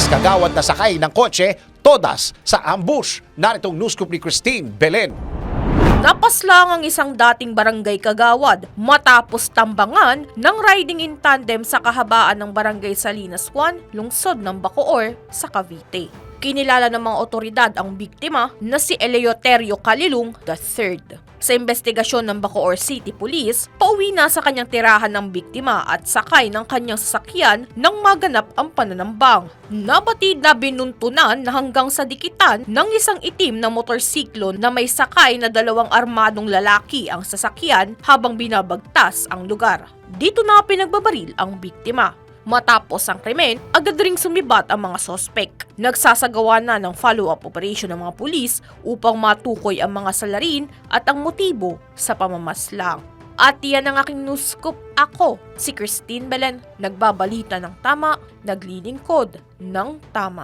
Ex-kagawad na sakay ng kotse, todas sa ambush. Naritong news ni Christine Belen. Napaslang ang isang dating barangay kagawad matapos tambangan ng riding in tandem sa kahabaan ng barangay Salinas 1, lungsod ng Bacoor sa Cavite. Kinilala ng mga otoridad ang biktima na si Eleoterio Calilung III. Sa investigasyon ng Bacoor City Police, pauwi na sa kanyang tirahan ng biktima at sakay ng kanyang sasakyan nang maganap ang pananambang. Nabatid na binuntunan na hanggang sa dikitan ng isang itim na motorsiklo na may sakay na dalawang armadong lalaki ang sasakyan habang binabagtas ang lugar. Dito na pinagbabaril ang biktima. Matapos ang krimen, agad ring sumibat ang mga sospek. Nagsasagawa na ng follow-up operation ng mga pulis upang matukoy ang mga salarin at ang motibo sa pamamaslang. At yan ang aking news scoop. Ako, si Christine Belen, nagbabalita ng tama, naglilingkod ng tama.